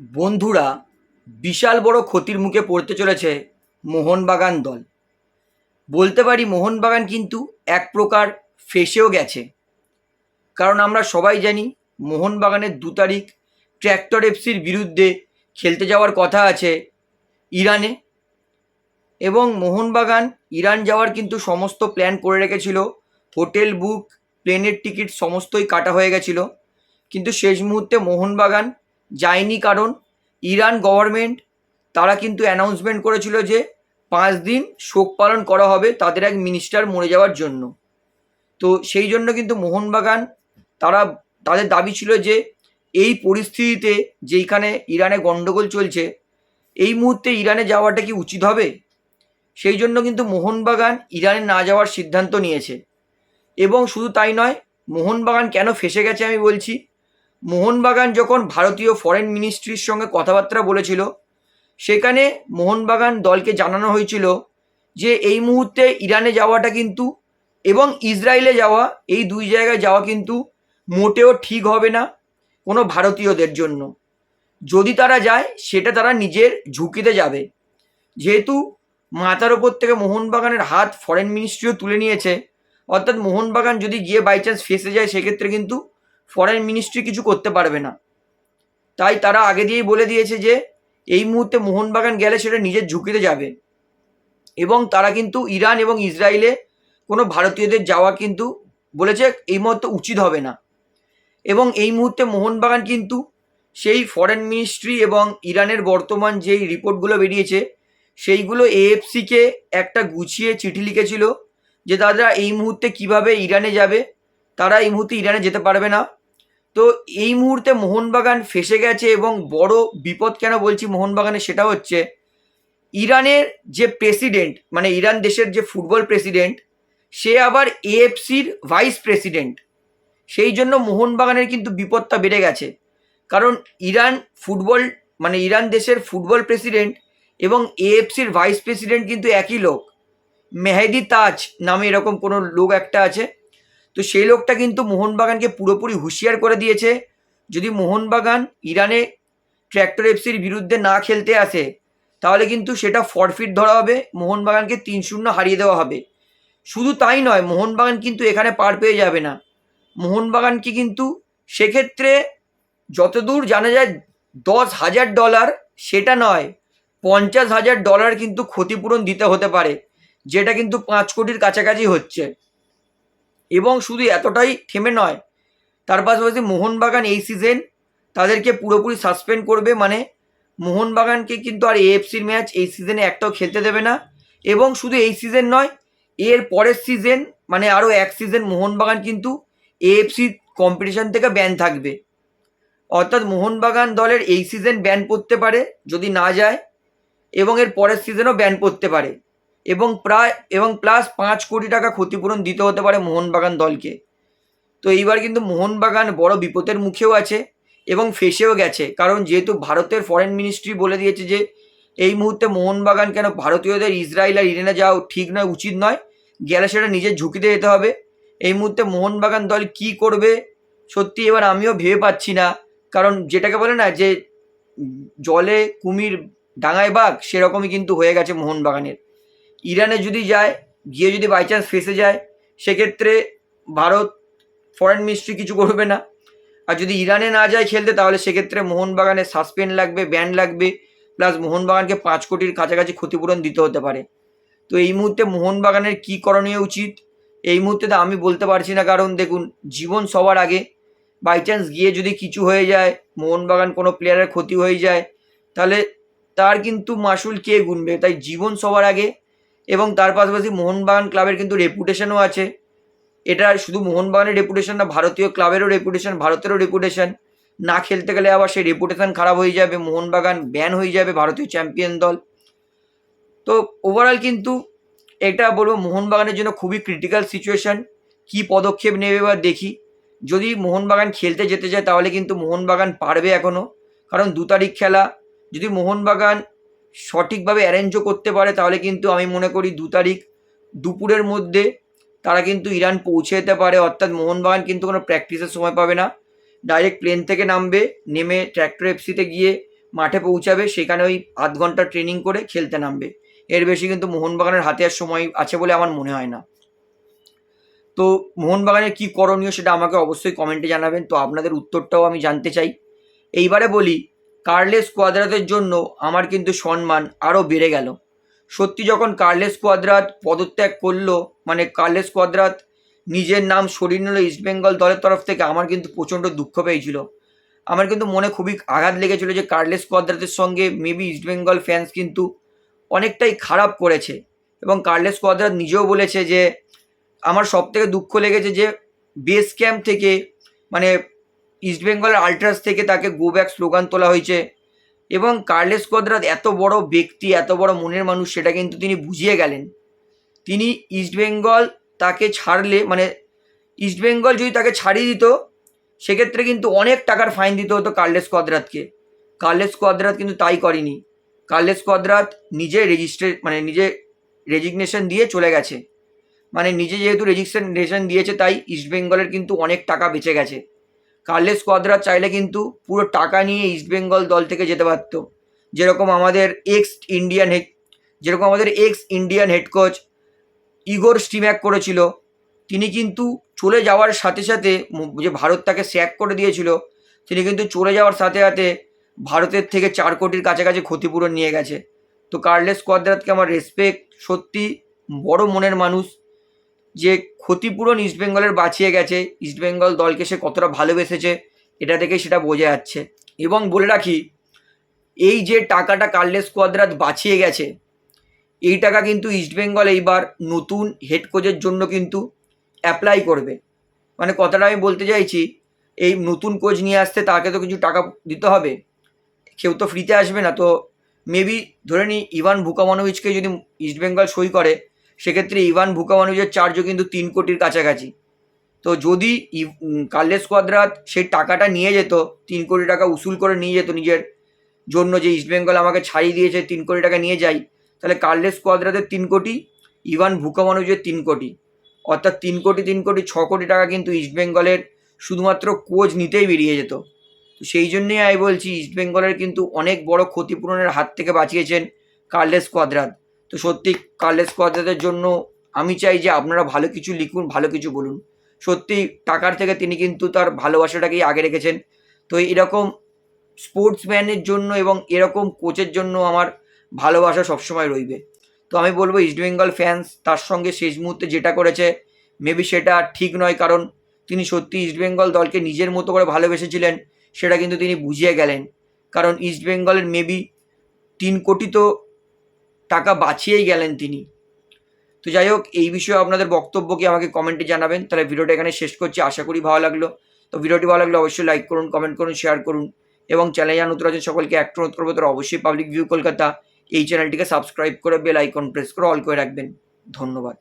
বন্ধুরা, বিশাল বড় ক্ষতির মুখে পড়তে চলেছে মোহনবাগান দল। বলতে পারি মোহনবাগান কিন্তু এক প্রকার ফেসেও গেছে। কারণ আমরা সবাই জানি মোহনবাগানের দু তারিখ ট্র্যাক্টর এফসির বিরুদ্ধে খেলতে যাওয়ার কথা আছে ইরানে এবং মোহনবাগান, ইরান যাওয়ার কিন্তু সমস্ত প্ল্যান করে রেখেছিল। হোটেল বুক, প্লেনের টিকিট সমস্তই কাটা হয়ে গেছিল। কিন্তু শেষ মুহূর্তে মোহনবাগান যায়নি কারণ ইরান গভর্নমেন্ট তারা কিন্তু অ্যানাউন্সমেন্ট করেছিল যে পাঁচ দিন শোক পালন করা হবে তাদের এক মিনিস্টার মরে যাওয়ার জন্য। তো সেই জন্য কিন্তু মোহনবাগান, তারা, তাদের দাবি ছিল যে এই পরিস্থিতিতে যেইখানে ইরানে গণ্ডগোল চলছে, এই মুহূর্তে ইরানে যাওয়াটা কি উচিত হবে? সেই জন্য কিন্তু মোহনবাগান ইরানে না যাওয়ার সিদ্ধান্ত নিয়েছে। এবং শুধু তাই নয়, মোহনবাগান কেন ফেসে গেছে আমি বলছি মোহনবাগান যখন ভারতীয় ফরেন মিনিস্ট্রির সঙ্গে কথাবার্তা বলেছিল, সেখানে মোহনবাগান দলকে জানানো হয়েছিল যে এই মুহূর্তে ইরানে যাওয়াটা কিন্তু এবং ইসরায়েলে যাওয়া, এই দুই জায়গায় যাওয়া কিন্তু মোটেও ঠিক হবে না কোনো ভারতীয়দের জন্য। যদি তারা যায়, সেটা তারা নিজের ঝুঁকিতে যাবে। যেহেতু মাথার ওপর থেকে মোহনবাগানের হাত ফরেন মিনিস্ট্রিও তুলে নিয়েছে, অর্থাৎ মোহনবাগান যদি গিয়ে বাই চান্স ফেসে যায়, সেক্ষেত্রে কিন্তু ফরেন মিনিস্ট্রি কিছু করতে পারবে না। তাই তারা আগে দিয়েই বলে দিয়েছে যে, এই মুহূর্তে মোহনবাগান গেলে সেটা নিজের ঝুঁকিতে যাবে। এবং তারা কিন্তু ইরান এবং ইসরায়েলে কোনো ভারতীয়দের যাওয়া কিন্তু বলেছে এই মুহূর্তে উচিত হবে না। এবং এই মুহূর্তে মোহনবাগান কিন্তু সেই ফরেন মিনিস্ট্রি এবং ইরানের বর্তমান যেই রিপোর্টগুলো বেরিয়েছে, সেইগুলো এএফসিকে একটা গুছিয়ে চিঠি লিখেছিল যে তারা এই মুহূর্তে কীভাবে ইরানে যাবে? তারা এই মুহূর্তে ইরানে যেতে পারবে না। তো এই মুহূর্তে মোহনবাগান ফেসে গেছে এবং বড় বিপদ কেন বলছি মোহনবাগানের সেটা হচ্ছে ইরানের যে প্রেসিডেন্ট মানে ইরান দেশের যে ফুটবল প্রেসিডেন্ট, সে আবার এএফসির ভাইস প্রেসিডেন্ট। সেই জন্য মোহনবাগানের কিন্তু বিপদটা বেড়ে গেছে। কারণ ইরান ফুটবল মানে ইরান দেশের ফুটবল প্রেসিডেন্ট এবং এএফসির ভাইস প্রেসিডেন্ট কিন্তু একই লোক। মেহেদি তাজ নামে এরকম কোনো লোক একটা আছে। তো সেই লোকটা কিন্তু মোহনবাগানকে পুরোপুরি হুঁশিয়ার করে দিয়েছে। যদি মোহনবাগান ইরানে ট্র্যাক্টর এফসির বিরুদ্ধে না খেলতে আসে, তাহলে কিন্তু সেটা ফরফিট ধরা হবে, মোহনবাগানকে তিন শূন্য হারিয়ে দেওয়া হবে। শুধু তাই নয়, মোহনবাগান কিন্তু এখানে পার পেয়ে যাবে না। মোহনবাগানকে কিন্তু সেক্ষেত্রে যতদূর জানা যায়, দশ হাজার ডলার সেটা নয়, পঞ্চাশ হাজার ডলার কিন্তু ক্ষতিপূরণ দিতে হতে পারে, যেটা কিন্তু পাঁচ কোটির কাছাকাছি হচ্ছে। এবং শুধু এতটাই থেমে নয়, তার পাশাপাশি মোহনবাগান এই সিজন তাদেরকে পুরোপুরি সাসপেন্ড করবে মানে মোহনবাগানকে কিন্তু আর এএফসির ম্যাচ এই সিজনে একটাও খেলতে দেবে না। এবং শুধু এই সিজন নয়, এর পরের সিজন মানে আরও এক সিজন মোহনবাগান কিন্তু এএফসি কম্পিটিশন থেকে ব্যান থাকবে। অর্থাৎ মোহনবাগান দলের এই সিজন ব্যান পড়তে পারে, যদি না যায়, এবং এর পরের সিজনও ব্যান পড়তে পারে। এবং প্রায়, এবং প্লাস পাঁচ কোটি টাকা ক্ষতিপূরণ দিতে হতে পারে মোহনবাগান দলকে। তো এইবার কিন্তু মোহনবাগান বড় বিপদের মুখেও আছে এবং ফেসেও গেছে। কারণ যেহেতু ভারতের ফরেন মিনিস্ট্রি বলে দিয়েছে যে, এই মুহূর্তে মোহনবাগান কেন ভারতীয়দের ইসরায়েল আর ইরানে যাওয়া ঠিক নয়, উচিত নয়, গেলে সেটা নিজের ঝুঁকিতে যেতে হবে। এই মুহূর্তে মোহনবাগান দল কি করবে, সত্যি এবার আমিও ভেবে পাচ্ছি না। কারণ যেটাকে বলে না যে, জলে কুমির ডাঙায় বাঘ, সেরকমই কিন্তু হয়ে গেছে মোহনবাগানের। ইরানে যদি যায়, গিয়ে যদি বাই চান্স ফেসে যায়, সেক্ষেত্রে ভারত ফরেন মিনিস্ট্রি কিছু করবে না। আর যদি ইরানে না যায় খেলতে, তাহলে সেক্ষেত্রে মোহনবাগানের সাসপেন্ড লাগবে ব্যান লাগবে প্লাস মোহনবাগানকে পাঁচ কোটির কাছাকাছি ক্ষতিপূরণ দিতে হতে পারে। তো এই মুহূর্তে মোহনবাগানের কী করণীয় উচিত? এই মুহূর্তে তো আমি বলতে পারছি না, কারণ দেখুন, জীবন সবার আগে। বাই চান্স গিয়ে যদি কিছু হয়ে যায়, মোহনবাগান কোনো প্লেয়ারের ক্ষতি হয়ে যায়, তাহলে তার কিন্তু মাসুল কে গুনবে? তাই জীবন সবার আগে এবং তার পাশাপাশি মোহনবাগান ক্লাবের কিন্তু রেপুটেশনও আছে। এটা শুধু মোহনবাগানের রেপুটেশন না, ভারতীয় ক্লাবেরও রেপুটেশন ভারতেরও রেপুটেশন না খেলতে গেলে আবার সেই রেপুটেশন খারাপ হয়ে যাবে, মোহনবাগান ব্যান হয়ে যাবে ভারতীয় চ্যাম্পিয়ন দল। তো ওভারঅল কিন্তু এটা বলব মোহনবাগানের জন্য খুবই ক্রিটিক্যাল সিচুয়েশান কী পদক্ষেপ নেবে এবার দেখি। যদি মোহনবাগান খেলতে যেতে চায় তাহলে কিন্তু মোহনবাগান পারবে এখনও কারণ দু তারিখ খেলা। যদি মোহনবাগান সঠিকভাবে অ্যারেঞ্জও করতে পারে, তাহলে কিন্তু আমি মনে করি দু তারিখ দুপুরের মধ্যে তারা কিন্তু ইরান পৌঁছে যেতে পারে। অর্থাৎ মোহনবাগান কিন্তু কোনো প্র্যাকটিসের সময় পাবে না। ডাইরেক্ট প্লেন থেকে নামবে, নেমে ট্র্যাক্টর এফসিতে গিয়ে মাঠে পৌঁছাবে, সেখানে ওই আধ ঘণ্টা ট্রেনিং করে খেলতে নামবে। এর বেশি কিন্তু মোহনবাগানের হাতে আর সময় আছে বলে আমার মনে হয় না। তো মোহনবাগানের কী করণীয় সেটা আমাকে অবশ্যই কমেন্টে জানাবেন। তো আপনাদের উত্তরটাও আমি জানতে চাই। এইবারে বলি কার্লেস কোয়াদ্রাতের জন্য আমার কিন্তু সম্মান আরও বেড়ে গেল। সত্যি যখন কার্লেস কোয়াদ্রাত পদত্যাগ করল মানে কার্লেস কোয়াদ্রাত নিজের নাম সরিয়ে নিল ইস্টবেঙ্গল দলের তরফ থেকে, আমার কিন্তু প্রচণ্ড দুঃখ পেয়েছিল। আমার কিন্তু মনে খুবই আঘাত লেগেছিল যে কার্লেস কোয়াদ্রাতের সঙ্গে মেবি ইস্টবেঙ্গল ফ্যান্স কিন্তু অনেকটাই খারাপ করেছে এবং কার্লেস কোয়াদ্রাত নিজেও বলেছে যে, আমার সব থেকে দুঃখ লেগেছে যে বেস ক্যাম্প থেকে মানে ইস্টবেঙ্গলের আল্ট্রাস থেকে তাকে গো ব্যাক স্লোগান তোলা হয়েছে। এবং কার্লেস কোয়াদ্রাত এত বড় ব্যক্তি, এত বড় মনের মানুষ, সেটা কিন্তু তিনি বুঝিয়ে গেলেন। তিনি ইস্টবেঙ্গল তাকে ছাড়লে মানে ইস্টবেঙ্গল যদি তাকে ছাড়িয়ে দিত, সেক্ষেত্রে কিন্তু অনেক টাকার ফাইন দিতে হতো কার্লেস কোয়াদ্রাতকে কার্লেস কোয়াদ্রাত কিন্তু তাই করেনি। কার্লেস কোয়াদ্রাত নিজে রেজিস্ট্রে মানে নিজে রেজিগনেশন দিয়ে চলে গেছে। মানে নিজে যেহেতু রেজিস্ট্রেশন দিয়েছে, তাই ইস্টবেঙ্গলের কিন্তু অনেক টাকা বেঁচে গেছে। কার্লেস কোয়াদ্রাত চাইলে কিন্তু পুরো টাকা নিয়ে ইস্টবেঙ্গল দল থেকে যেতে পারতো। যেরকম আমাদের এক্স ইন্ডিয়ান হেড যেরকম আমাদের ex Indian head coach Igor Stimac করেছিল, তিনি কিন্তু চলে যাওয়ার সাথে সাথে যে ভারত তাকে স্যাক করে দিয়েছিল, তিনি কিন্তু চলে যাওয়ার সাথে সাথে ভারতের থেকে চার কোটির কাছাকাছি ক্ষতিপূরণ নিয়ে গেছে। তো কার্লেস কোয়াদ্রাতকে আমার রেসপেক্ট সত্যি বড় মনের মানুষ। যে ক্ষতিপূরণ ইস্টবেঙ্গলের বাঁচিয়ে গেছে। ইস্টবেঙ্গল দলকে সে কতটা ভালোবেসেছে, এটা থেকে সেটা বোঝা যাচ্ছে। এবং বলে রাখি, এই যে টাকাটা কার্লেস কোয়াদ্রাত বাঁচিয়ে গেছে, এই টাকা কিন্তু ইস্টবেঙ্গল এইবার নতুন হেড কোচের জন্য কিন্তু অ্যাপ্লাই করবে। মানে কথাটা আমি বলতে চাইছি, এই নতুন কোচ নিয়ে আসতে তাকে তো কিছু টাকা দিতে হবে। কেউ তো ফ্রিতে আসবে না, তো মেবি ধরে নিই ইভান ভুকামানোভিচকে যদি ইস্টবেঙ্গল সই করে সেক্ষেত্রে ইভান ভুকামানোভিচের চার্জও কিন্তু তিন কোটির কাছাকাছি। তো যদি কার্লেস কোয়াদ্রাত সেই টাকাটা নিয়ে যেত, তিন কোটি টাকা উসুল করে নিয়ে যেত নিজের জন্য যে ইস্টবেঙ্গল আমাকে ছাড়িয়ে দিয়েছে, তিন কোটি টাকা নিয়ে যাই, তাহলে কার্লেস কোয়াদ্রাতের তিন কোটি, ইভান ভুকামানোভিচের তিন কোটি। অর্থাৎ তিন কোটি তিন কোটি, ছ কোটি টাকা কিন্তু ইস্টবেঙ্গলের শুধুমাত্র কোচ নিতেই বেরিয়ে যেত। তো সেই জন্যই আমি বলছি ইস্টবেঙ্গলের কিন্তু অনেক বড় ক্ষতিপূরণের হাত থেকে বাঁচিয়েছেন কার্লেস কোয়াদ্রাত। তো সত্যি কার্লেস কোয়াদ্রাতের জন্য আমি চাই যে আপনারা ভালো কিছু লিখুন, ভালো কিছু বলুন। সত্যি টাকার থেকে তিনি কিন্তু তার ভালোবাসাটাকেই আগে রেখেছেন। তো এরকম স্পোর্টসম্যানের জন্য এবং এরকম কোচের জন্য আমার ভালোবাসা সবসময় রইবে। তো আমি বলব ইস্টবেঙ্গল ফ্যান্স তার সঙ্গে শেষ মুহূর্তে যেটা করেছে মেবি সেটা ঠিক নয়, কারণ তিনি সত্যি ইস্টবেঙ্গল দলকে নিজের মতো করে ভালোবেসেছিলেন, সেটা কিন্তু তিনি বুঝিয়ে গেলেন। কারণ ইস্টবেঙ্গলের মেবি তিন কোটি তো টাকা বাঁচিয়েই গেলেন তিনি। তো যাই হোক, এই বিষয়ে আপনাদের বক্তব্য কি আমাকে কমেন্টে জানাবেন। তাহলে ভিডিওটা এখানে শেষ করছি, আশা করি ভালো লাগল। তো ভিডিওটি ভালো লাগলে অবশ্যই লাইক করুন কমেন্ট করুন শেয়ার করুন। এবং চ্যানেল যা নতুন আছেন, সকলকে একটু অনুরোধ করব, তারা অবশ্যই পাবলিক ভিউ কলকাতা এই চ্যানেলটিকে সাবস্ক্রাইব করে বেল আইকন প্রেস করে অল করে রাখবেন। ধন্যবাদ।